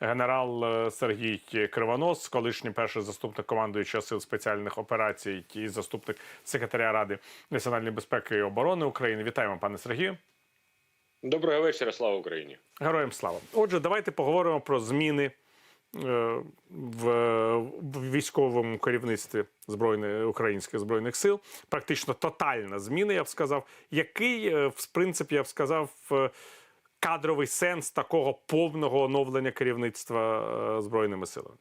генерал е, Сергій Кривонос, колишній перший заступник командуючого сил спеціальних операцій і заступник секретаря Ради національної безпеки і оборони України. Вітаємо, пане Сергію. Доброго вечора, слава Україні. Героям слава. Отже, давайте поговоримо про зміни е, в, військовому керівництві збройних українських збройних сил. Практично тотальна зміна, я б сказав. Який, е, в принципі, я б сказав, кадровий сенс такого повного оновлення керівництва е, збройними силами?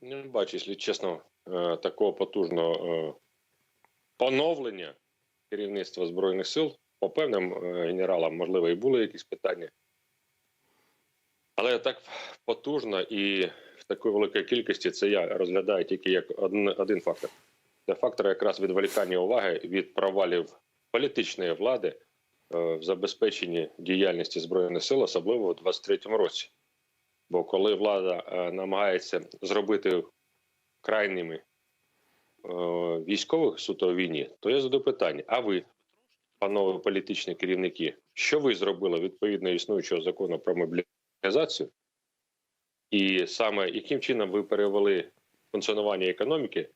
Не бачу, якщо чесно, е, такого потужного е, поновлення керівництва збройних сил. По певним е, генералам, можливо, і були якісь питання. Але так потужно і в такої великої кількості це я розглядаю тільки як один, один фактор. Це фактор якраз відволікання уваги від провалів політичної влади е, в забезпеченні діяльності збройних сил, особливо у 2023 році. Бо коли влада е, намагається зробити крайніми е, військових суто війні, то я задаю питання: а ви, панове політичні керівники, що ви зробили відповідно існуючого закону про мобілізацію? І саме яким чином ви перевели функціонування економіки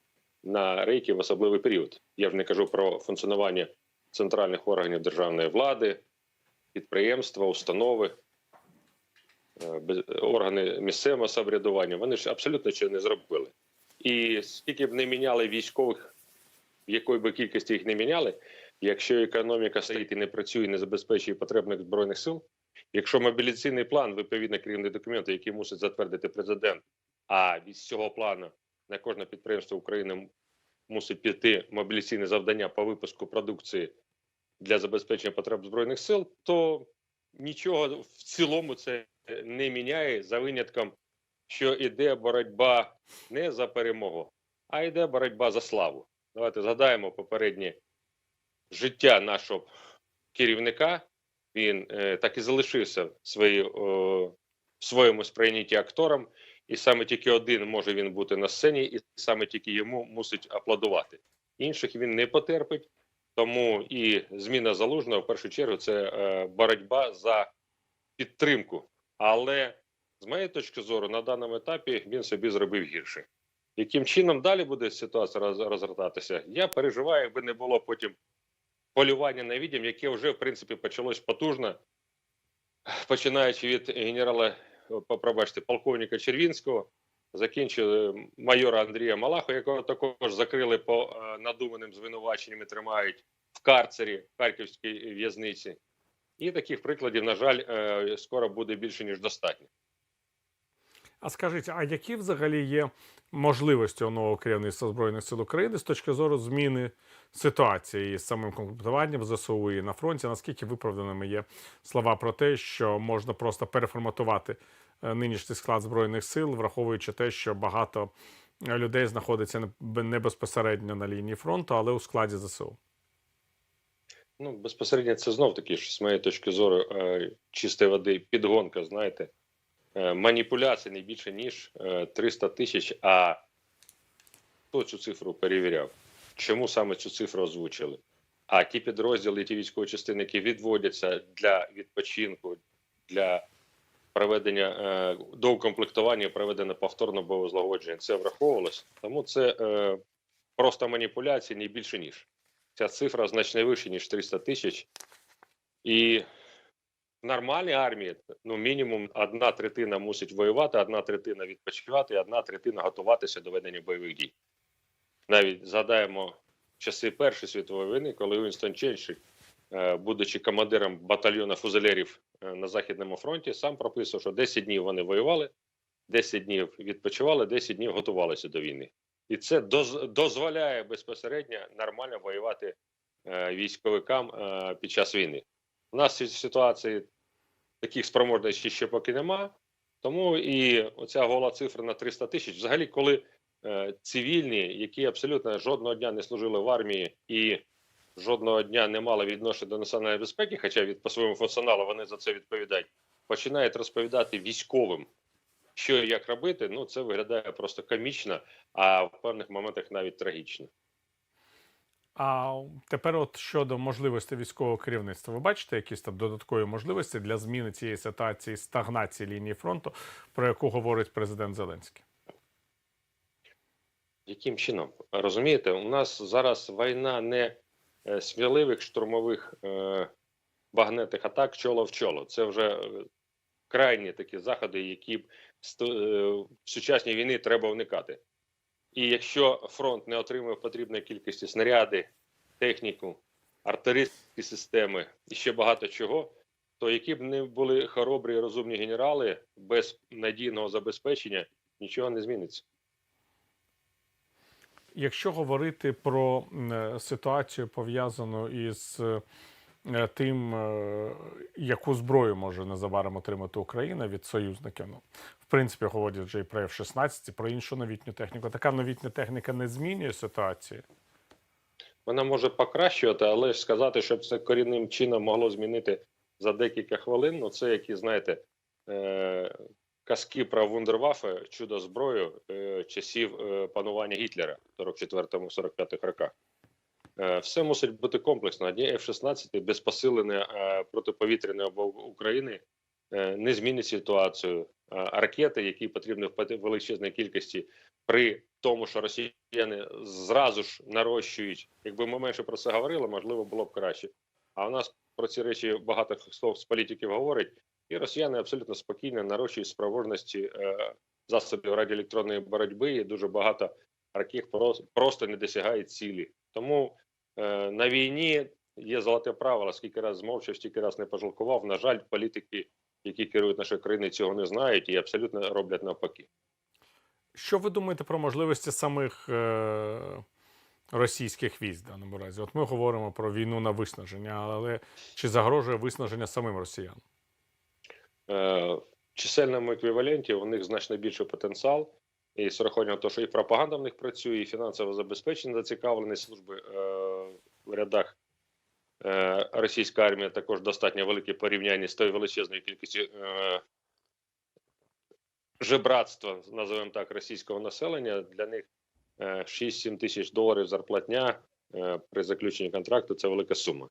на рейки в особливий період? Я вже не кажу про функціонування центральних органів державної влади, підприємства, установи, е, органи місцевого самоврядування. Вони ж абсолютно нічого не зробили. І скільки б не міняли військових, в якої би кількості їх не міняли, якщо економіка стоїть і не працює, і не забезпечує потребних збройних сил, якщо мобілізаційний план, відповідно керівний документ, який мусить затвердити президент, а від цього плану на кожне підприємство України мусить піти мобілізаційне завдання по випуску продукції для забезпечення потреб збройних сил, то нічого в цілому це не міняє за винятком, що іде боротьба не за перемогу, а йде боротьба за славу. Давайте згадаємо попереднє життя нашого керівника. Він е, так і залишився свої, о, в своєму сприйнятті актором, і саме тільки один може він бути на сцені, і саме тільки йому мусить аплодувати. Інших він не потерпить. Тому і зміна залужного в першу чергу це е, боротьба за підтримку. Але з моєї точки зору, на даному етапі він собі зробив гірше. Яким чином далі буде ситуація розгортатися? Я переживаю, якби не було потім полювання на відьом, яке вже в принципі почалось потужно, починаючи від генерала, пробачте, полковника Червінського, закінчили майора Андрія Малахо, якого також закрили по е, надуманим звинуваченням і тримають в карцері в Харківській в'язниці. І таких прикладів, на жаль, е, скоро буде більше ніж достатньо. А скажіть, а які взагалі є можливості у нового керівництва Збройних сил України з точки зору зміни ситуації з самим комплектуванням ЗСУ і на фронті? Наскільки виправданими є слова про те, що можна просто переформатувати нинішній склад збройних сил, враховуючи те, що багато е, людей знаходиться не- безпосередньо на лінії фронту, але у складі ЗСУ? Ну, безпосередньо це знов таки ж, з моєї точки зору, е, чистої води підгонка, знаєте, е, маніпуляції не більше, ніж е, 300 тисяч. А хто цю цифру перевіряв? Чому саме цю цифру озвучили? А ті підрозділи, ті військові частини, які відводяться для відпочинку, для проведення е, доукомплектування, проведення повторно бойового злагодження, це враховувалось. Тому це е, просто маніпуляції, не більше ніж ця цифра значно вища, ніж 300 тисяч. І в нормальній армії ну, мінімум одна третина мусить воювати, одна третина відпочивати, одна третина готуватися до ведення бойових дій. Навіть згадаємо часи Першої світової війни, коли Уінстон е, будучи командиром батальйону фузелерів е, на Західному фронті, сам прописував, що 10 днів вони воювали, 10 днів відпочивали, 10 днів готувалися до війни. І це доз- дозволяє безпосередньо нормально воювати е, військовикам е, під час війни. У нас в ситуації таких спроможностей ще поки нема. Тому і оця гола цифра на 300 тисяч, взагалі, коли е, цивільні, які абсолютно жодного дня не служили в армії і жодного дня не мали відношення до національної безпеки, хоча від по своєму функціоналу вони за це відповідають, починають розповідати військовим, що і як робити. Ну це виглядає просто комічно, а в певних моментах навіть трагічно. А тепер, от щодо можливості військового керівництва, ви бачите якісь там додаткові можливості для зміни цієї ситуації стагнації лінії фронту, про яку говорить президент Зеленський? Яким чином? Розумієте, у нас зараз війна не сміливих штурмових е, багнетних атак чоло в чоло. Це вже е, крайні такі заходи, які е, в сучасній війні треба уникати. І якщо фронт не отримує потрібної кількості снаряди, техніку, артилерійські системи і ще багато чого, то які б не були хоробрі і розумні генерали без надійного забезпечення, нічого не зміниться. Якщо говорити про е, ситуацію пов'язану із е, тим, е, яку зброю може незабаром отримати Україна від союзників, ну в принципі, говорять вже і про F-16, і про іншу новітню техніку. Така новітня техніка не змінює ситуації. Вона може покращувати, але ж сказати, щоб це корінним чином могло змінити за декілька хвилин. Ну це які знаєте казки про вундерваффе, чудо зброю е- часів е- панування Гітлера в 44-45 роках. Е, Все мусить бути комплексно. Одні F-16 без посиленої е, протиповітряної України не змінить ситуацію. Ракети, які потрібні в величезній кількості, при тому, що росіяни зразу ж нарощують, якби ми менше про це говорили, можливо, було б краще. А у нас про ці речі багато хто з політиків говорить, і росіяни абсолютно спокійно нарощують спроможності е, засобів радіоелектронної боротьби, і дуже багато ракет просто не досягають цілі. Тому е, на війні є золоте правило, скільки раз змовчав, стільки раз не пожалкував. На жаль, політики, які керують нашою країною, цього не знають і абсолютно роблять навпаки. Що ви думаєте про можливості самих е, російських військ в даному разі? От ми говоримо про війну на виснаження, але чи загрожує виснаження самим росіянам? Е, в чисельному еквіваленті у них значно більший потенціал. І з урахуванням того, що і пропаганда в них працює, і фінансове забезпечення зацікавлені служби е, в рядах е, російської армії також достатньо велике порівняння з тою величезною кількістю е, жебратства, називаємо так, російського населення. Для них е, 6-7 тисяч доларів зарплатня е, при заключенні контракту це велика сума.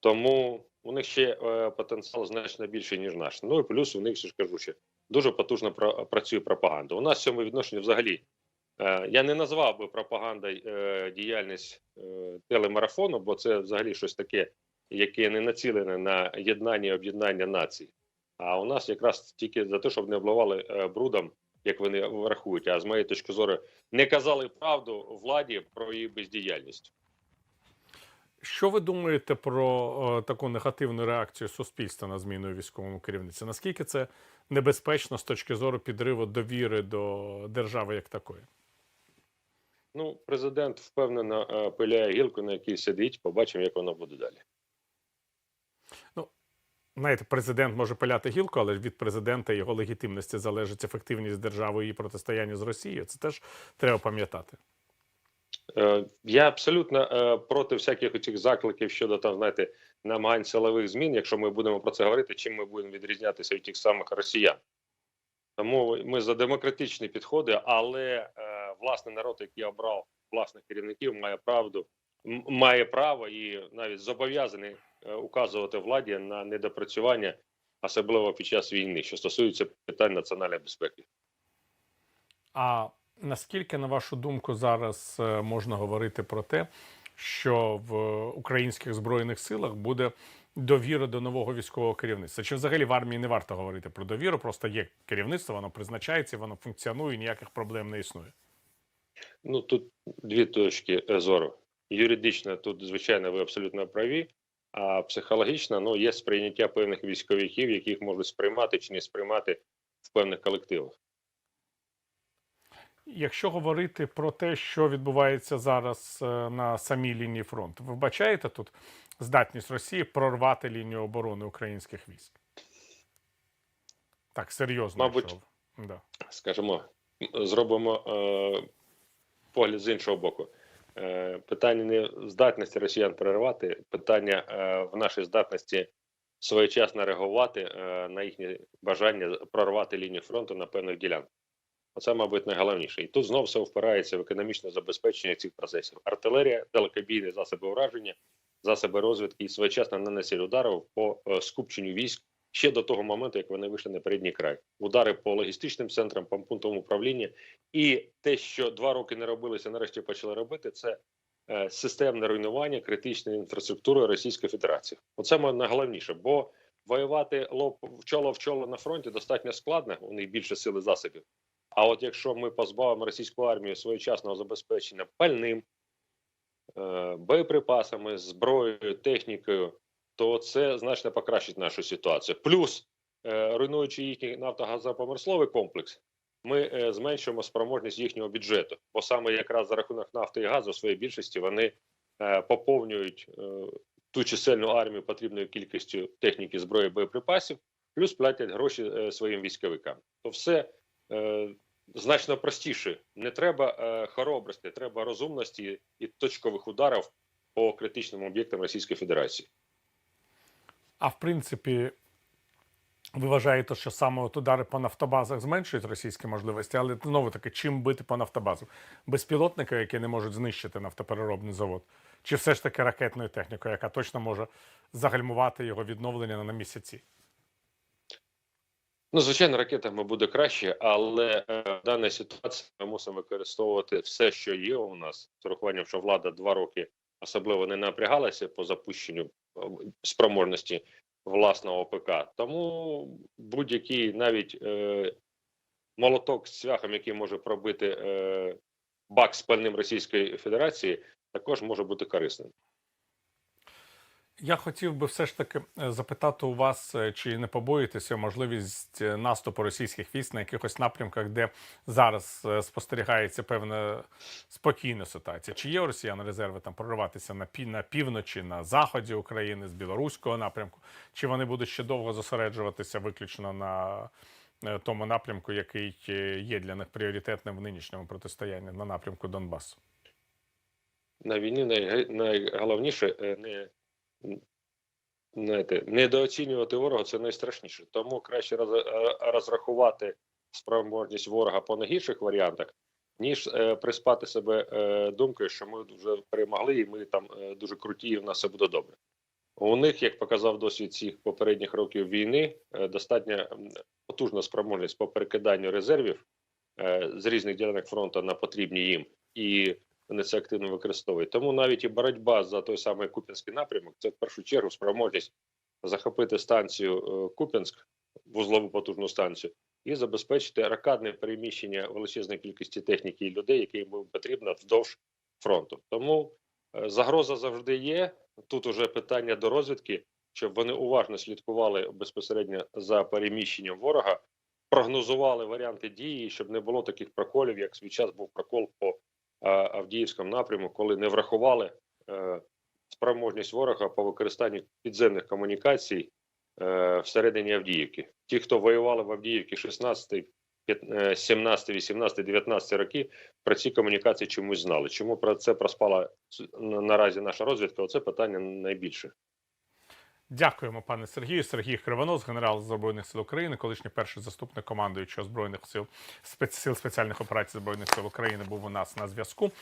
Тому у них ще е, потенціал значно більший, ніж наш. Ну і плюс у них ще ж кажу, що дуже потужно працює пропаганда. У нас в цьому відношенні взагалі. Е, я не назвав би пропагандою е, діяльність е, телемарафону, бо це взагалі щось таке, яке не націлене на єднання і об'єднання націй. А у нас якраз тільки за те, щоб не обливали е, брудом, як вони рахують. А з моєї точки зору, не казали правду владі про її бездіяльність. Що ви думаєте про е, таку негативну реакцію суспільства на зміну військовому керівництві? Наскільки це небезпечно з точки зору підриву довіри до держави як такої? Ну, президент впевнено е, пиляє гілку, на якій сидить. Побачимо, як воно буде далі. Ну, Знаєте, президент може пиляти гілку, але від президента його легітимності залежить ефективність держави і протистояння з Росією. Це теж треба пам'ятати. Е, Я абсолютно е, проти всяких цих закликів щодо там, знаєте, намагань силових змін. Якщо ми будемо про це говорити, чим ми будемо відрізнятися від тих самих росіян. Тому ми за демократичні підходи, але е, власний народ, який обрав власних керівників, має правду, має право і навіть зобов'язаний указувати владі на недопрацювання, особливо під час війни, що стосується питань національної безпеки. А наскільки, на вашу думку, зараз е, можна говорити про те, що в українських збройних силах буде довіра до нового військового керівництва? Чи взагалі в армії не варто говорити про довіру? Просто є керівництво, воно призначається, воно функціонує, ніяких проблем не існує. Ну тут дві точки зору. Юридично тут, звичайно, ви абсолютно праві. А психологічно ну, є сприйняття певних військовиків, яких можуть сприймати чи не сприймати в певних колективах. Якщо говорити про те, що відбувається зараз е, на самій лінії фронту, ви вбачаєте тут здатність Росії прорвати лінію оборони українських військ? Так, серйозно. Мабуть. Да. Скажімо, зробимо е, погляд з іншого боку. Е, питання не здатності росіян перервати, питання е, в нашій здатності своєчасно реагувати е, на їхнє бажання прорвати лінію фронту на певних ділянках. Оце, мабуть, найголовніше. І тут знов все впирається в економічне забезпечення цих процесів. Артилерія, далекобійні засоби ураження, засоби розвідки і своєчасне нанесення ударів по е, скупченню військ ще до того моменту, як вони вийшли на передній край. Удари по логістичним центрам, по пунктам управління. І те, що два роки не робилося, нарешті почали робити, це е, системне руйнування критичної інфраструктури Російської Федерації. Оце найголовніше, бо воювати лоб в чоло в чоло на фронті достатньо складно. У них більше сили засобів. А от якщо ми позбавимо російську армію своєчасного забезпечення пальним, е, боєприпасами, зброєю, технікою, то це значно покращить нашу ситуацію. Плюс, е, руйнуючи їхній нафтогазопромисловий комплекс, ми е, зменшуємо спроможність їхнього бюджету, бо саме якраз за рахунок нафти і газу в своїй більшості вони поповнюють ту чисельну армію потрібною кількістю техніки, зброї, боєприпасів, плюс платять гроші своїм військовикам. То все значно простіше. Не треба е, хоробрості, треба розумності і точкових ударів по критичним об'єктам Російської Федерації. А в принципі, ви вважаєте, що саме от удари по нафтобазах зменшують російські можливості, але знову таки, чим бити по нафтобазам? Безпілотники, які не можуть знищити нафтопереробний завод, чи все ж таки ракетною технікою, яка точно може загальмувати його відновлення на місяці? Ну, звичайно, ракетами буде краще, але е, в даній ситуації ми мусимо використовувати все, що є у нас, з урахуванням, що влада два роки особливо не напрягалася по запущенню е, спроможності власного ОПК. Тому будь-який навіть е, молоток з цвяхом, який може пробити е, бак з пальним Російської Федерації, також може бути корисним. Я хотів би все ж таки е, запитати у вас, е, чи не побоїтеся можливість е, наступу російських військ на якихось напрямках, де зараз спостерігається певна спокійна ситуація? Чи є у росіян резерви там прориватися на пі на півночі, на заході України з білоруського напрямку? Чи вони будуть ще довго зосереджуватися виключно на тому напрямку, який є для них пріоритетним в нинішньому протистоянні на напрямку Донбасу? на війні найголовніше не знаєте, недооцінювати ворога це найстрашніше. Тому краще е, розрахувати спроможність ворога по найгірших варіантах, ніж е, приспати себе е, думкою, що ми вже перемогли, і ми там дуже круті, і в нас все буде добре. У них, як показав досвід цих попередніх років війни, достатньо потужна спроможність по перекиданню резервів з різних ділянок фронту на потрібні їм, і вони це активно використовують. Тому навіть і боротьба за той самий Куп'янський напрямок це в першу чергу спроможність захопити станцію е, Куп'янськ, вузлову потужну станцію, і забезпечити ракадне переміщення величезної кількості техніки і людей, які їм потрібно вздовж фронту. Тому е, загроза завжди є. Тут уже питання до розвідки, щоб вони уважно слідкували безпосередньо за переміщенням ворога, прогнозували варіанти дії, щоб не було таких проколів, як свій час був прокол по Авдіївському напряму, коли не врахували е, спроможність ворога по використанню підземних комунікацій е, всередині Авдіївки. Ті, хто воювали в Авдіївці 16, 15, 17, 18, 19 роки, про ці комунікації чомусь знали. Чому про це проспала наразі наша розвідка? Оце питання найбільше. Дякуємо, пане Сергію. Сергій Кривонос, генерал Збройних сил України, колишній перший заступник командуючого збройних сил сил спеціальних операцій збройних сил України, був у нас на зв'язку.